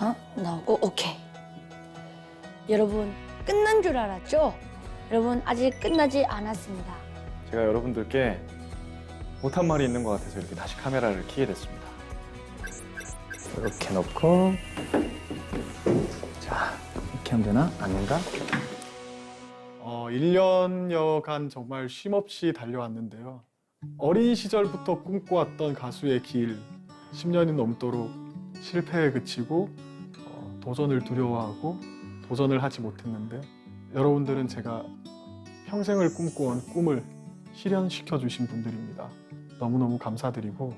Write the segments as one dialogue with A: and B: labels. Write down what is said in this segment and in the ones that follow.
A: 어? 나오고 오케이. 여러분 끝난 줄 알았죠? 여러분 아직 끝나지 않았습니다.
B: 제가 여러분들께 못한 말이 있는 것 같아서 이렇게 다시 카메라를 켜게 됐습니다. 이렇게 놓고 자 이렇게 하면 되나? 아닌가?
C: 어, 1년여간 정말 쉼없이 달려왔는데요. 어린 시절부터 꿈꿔왔던 가수의 길, 10년이 넘도록 실패에 그치고 어, 도전을 두려워하고 도전을 하지 못했는데 여러분들은 제가 평생을 꿈꿔온 꿈을 실현시켜 주신 분들입니다. 너무너무 감사드리고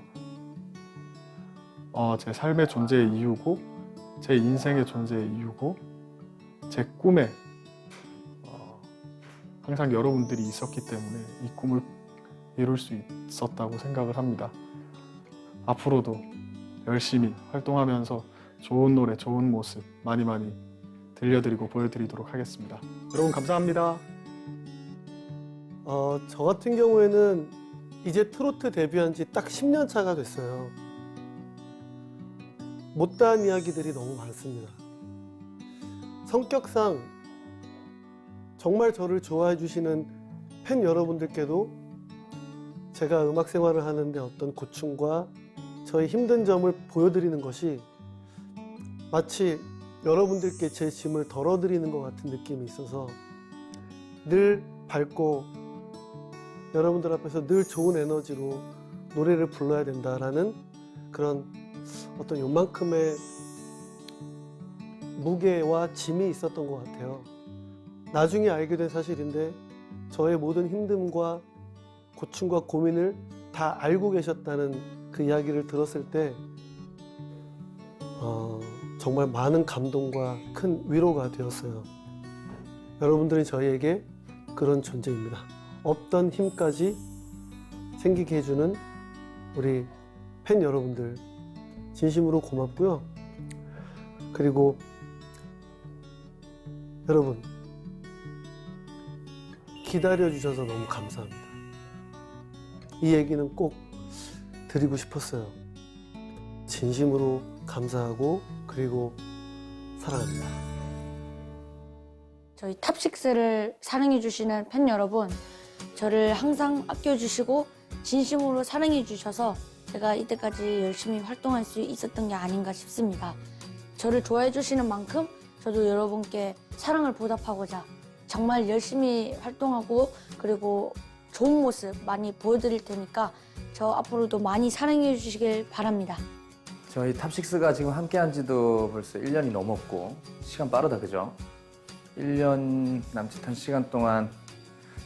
C: 어, 제 삶의 존재의 이유고 제 인생의 존재의 이유고 제 꿈의 어, 항상 여러분들이 있었기 때문에 이 꿈을 이룰 수 있었다고 생각을 합니다. 앞으로도 열심히 활동하면서 좋은 노래, 좋은 모습 많이 많이 들려드리고 보여드리도록 하겠습니다. 여러분 감사합니다.
D: 어, 저 같은 경우에는 이제 트로트 데뷔한 지 딱 10년 차가 됐어요. 못다한 이야기들이 너무 많습니다. 성격상 정말 저를 좋아해 주시는 팬 여러분들께도 제가 음악 생활을 하는데 어떤 고충과 저의 힘든 점을 보여드리는 것이 마치 여러분들께 제 짐을 덜어드리는 것 같은 느낌이 있어서 늘 밝고 여러분들 앞에서 늘 좋은 에너지로 노래를 불러야 된다라는 그런 어떤 요만큼의 무게와 짐이 있었던 것 같아요. 나중에 알게 된 사실인데 저의 모든 힘듦과 고충과 고민을 다 알고 계셨다는 그 이야기를 들었을 때 어, 정말 많은 감동과 큰 위로가 되었어요. 여러분들이 저희에게 그런 존재입니다. 없던 힘까지 생기게 해주는 우리 팬 여러분들 진심으로 고맙고요. 그리고 여러분 기다려 주셔서 너무 감사합니다. 이 얘기는 꼭 드리고 싶었어요. 진심으로 감사하고 그리고 사랑합니다.
A: 저희 탑식스를 사랑해주시는 팬 여러분, 저를 항상 아껴주시고 진심으로 사랑해주셔서 제가 이때까지 열심히 활동할 수 있었던 게 아닌가 싶습니다. 저를 좋아해주시는 만큼 저도 여러분께 사랑을 보답하고자 정말 열심히 활동하고 그리고 좋은 모습 많이 보여드릴 테니까 저 앞으로도 많이 사랑해 주시길 바랍니다.
E: 저희 탑식스가 지금 함께한 지도 벌써 1년이 넘었고 시간 빠르다 그죠? 1년 남짓한 시간 동안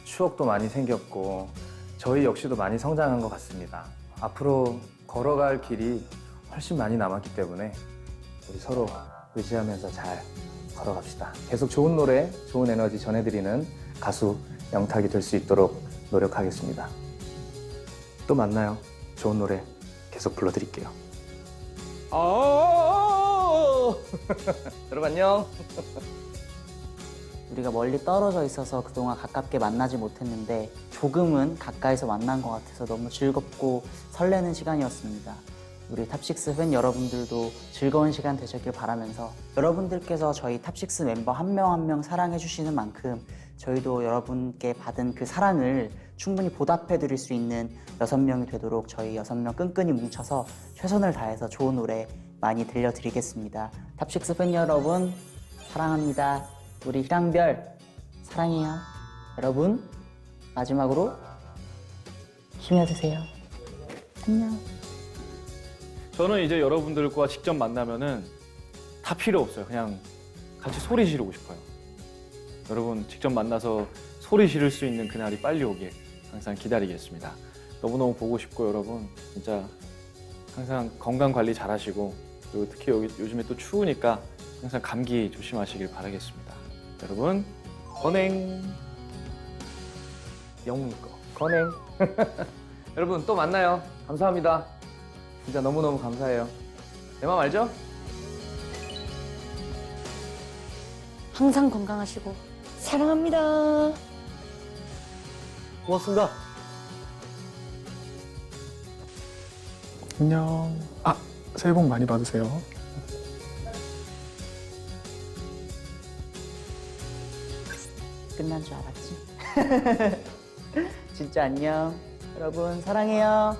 E: 추억도 많이 생겼고 저희 역시도 많이 성장한 것 같습니다. 앞으로 걸어갈 길이 훨씬 많이 남았기 때문에 우리 서로 의지하면서 잘 걸어갑시다. 계속 좋은 노래, 좋은 에너지 전해드리는 가수 영탁이 될 수 있도록 노력하겠습니다. 또 만나요. 좋은 노래 계속 불러드릴게요. 아 여러분 안녕.
F: 우리가 멀리 떨어져 있어서 그동안 가깝게 만나지 못했는데 조금은 가까이서 만난 것 같아서 너무 즐겁고 설레는 시간이었습니다. 우리 탑식스 팬 여러분들도 즐거운 시간 되셨길 바라면서 여러분들께서 저희 탑식스 멤버 한 명 한 명 사랑해 주시는 만큼 저희도 여러분께 받은 그 사랑을 충분히 보답해 드릴 수 있는 여섯 명이 되도록 저희 여섯 명 끈끈이 뭉쳐서 최선을 다해서 좋은 노래 많이 들려드리겠습니다. 탑식스 팬 여러분 사랑합니다. 우리 희랑별 사랑해요. 여러분 마지막으로 힘내주세요. 안녕.
B: 저는 이제 여러분들과 직접 만나면은 다 필요 없어요. 그냥 같이 소리 지르고 싶어요. 여러분 직접 만나서 소리 지를 수 있는 그날이 빨리 오길 항상 기다리겠습니다. 너무너무 보고 싶고 여러분 진짜 항상 건강 관리 잘 하시고 그리고 특히 여기 요즘에 또 추우니까 항상 감기 조심하시길 바라겠습니다. 여러분 건행
E: 영웅이 거 건행 여러분 또 만나요 감사합니다 진짜 너무너무 감사해요 내 맘 알죠?
A: 항상 건강하시고 사랑합니다.
D: 고맙습니다.
C: 안녕. 아, 새해 복 많이 받으세요.
F: 끝난 줄 알았지? 진짜 안녕. 여러분, 사랑해요.